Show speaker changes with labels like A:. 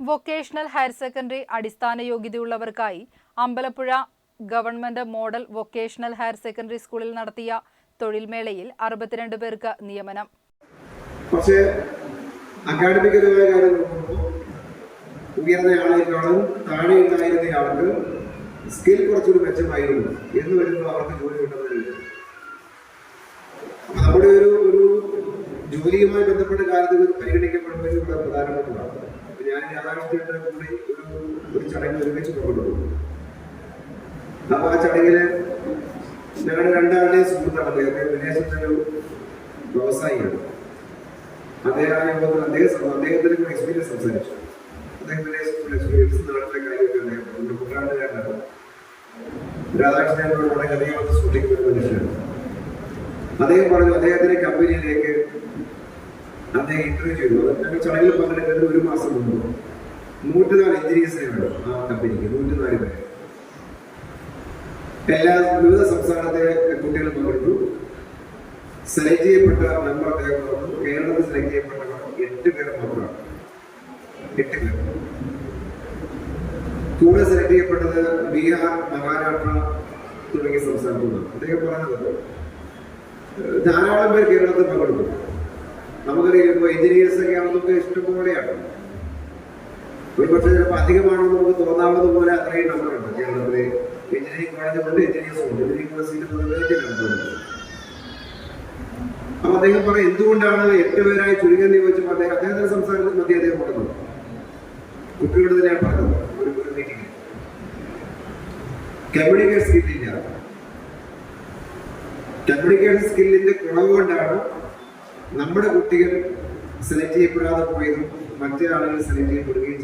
A: Vocational higher secondary അടിസ്ഥാന യോഗ്യതയുള്ളവർക്കായി Ambalappuzha government model vocational higher secondary സ്കൂളിൽ നടത്തിയ തൊഴിൽമേളയിൽ അറുപത്തിരണ്ട് പേർക്ക് നിയമനം.
B: പക്ഷേ അക്കാഡമികമായ കാര്യം നോക്കുമ്പോൾ ഉയർന്ന താഴെ ഉണ്ടായിരുന്ന ആൾക്ക് സ്കിൽ കുറച്ചുകൂടി മെച്ചമായിരുന്നു എന്ന് വരുമ്പോൾ അവർക്ക് ജോലി അപ്പൊ നമ്മുടെ ഒരു ഒരു ജോലിയുമായി ബന്ധപ്പെട്ട കാര്യത്തിൽ പരിഗണിക്കപ്പെടുന്നത് ഇവിടെ പ്രധാനപ്പെട്ടതാണ് ഞാൻ യാഥാർത്ഥ്യത്തിന്റെ കൂടി ഒരു ഒരു ചടങ്ങ് ഒരുമിച്ച് പങ്കെടുക്കും. അപ്പൊ ആ ചടങ്ങിൽ ഞങ്ങളുടെ രണ്ടാളുടെയും സുഹൃത്താണ് അദ്ദേഹം വിദേശത്തൊരു വ്യവസായിയാണ്. അദ്ദേഹം ആ യോഗത്തിൽ അദ്ദേഹം അദ്ദേഹത്തിന് എക്സ്പീരിയൻസ് സംസാരിച്ചു. അദ്ദേഹം വിദേശത്തുള്ള എക്സ്പീരിയൻസ് നാട്ടിലെ കാര്യമൊക്കെ അദ്ദേഹം നമ്മുടെ കുട്ടനാട്ടുകാരനാണ് രാധാകൃഷ്ണനോട് വളരെ അധികം സൂക്ഷിക്കുന്ന ഒരു മനുഷ്യനാണ്. അദ്ദേഹം പറഞ്ഞു അദ്ദേഹത്തിന്റെ കമ്പനിയിലേക്ക് അദ്ദേഹം ഇന്റർവ്യൂ ചെയ്തു ഞങ്ങൾ ചടങ്ങിൽ പങ്കെടുക്കുന്നത് ഒരു മാസം മുമ്പ് നൂറ്റിനാല് എഞ്ചിനീയേഴ്സിനെ വേണം ആ കമ്പനിക്ക് നൂറ്റിനാല് പേര് എല്ലാ വിവിധ സംസ്ഥാനത്തെ കുട്ടികൾ പങ്കെടുത്തു. സെലക്ട് ചെയ്യപ്പെട്ട മെമ്പർ അദ്ദേഹം പറഞ്ഞു. കേരളത്തിൽ സെലക്ട് ചെയ്യപ്പെട്ടവർ എട്ട് പേർ മാത്രമാണ്. എട്ട് പേർ. കൂടെ സെലക്ട് ചെയ്യപ്പെട്ടത് ബീഹാർ മഹാരാഷ്ട്ര തുടങ്ങിയ സംസ്ഥാനത്തു നിന്നാണ് അദ്ദേഹം പറഞ്ഞത് ധാരാളം പേർ കേരളത്തിൽ പങ്കെടുത്തു. നമുക്കറിയാം ഇപ്പോൾ എഞ്ചിനീയേഴ്സ് ഒക്കെ ആണെന്നൊക്കെ ഇഷ്ടംപോലെയാണ്. ഒരു പക്ഷേ ചിലപ്പോൾ അധികമാണെന്ന് നമുക്ക് തോന്നാവുന്നത് പോലെ അത്രയും നമ്മളുണ്ട് കേരളത്തിലെ എഞ്ചിനീയറിംഗ് കോളേജ് കൊണ്ട് എഞ്ചിനീയേഴ്സ് ഉണ്ട്. എഞ്ചിനീയറിംഗ് കോളേജ് സീറ്റ് ഉണ്ട്. അപ്പൊ അദ്ദേഹം പറയും എന്തുകൊണ്ടാണ് എട്ട് പേരായി ചുരുങ്ങി ചോദിച്ചപ്പോൾ അദ്ദേഹം അദ്ദേഹത്തിന്റെ സംസാരത്തിൽ മതി അദ്ദേഹം പറഞ്ഞത് കുട്ടികളുടെ ഞാൻ പറഞ്ഞത് ഒരു ഒരു മീറ്റിംഗ് കമ്മ്യൂണിക്കേഷൻ സ്കില്ലില്ല കമ്മ്യൂണിക്കേഷൻ സ്കില്ലിന്റെ കുറവ് കൊണ്ടാണ് നമ്മുടെ കുട്ടികൾ സെലക്ട് ചെയ്യപ്പെടാതെ പോയതും മറ്റേ ആളുകൾ സെലക്ട് ചെയ്യപ്പെടുകയും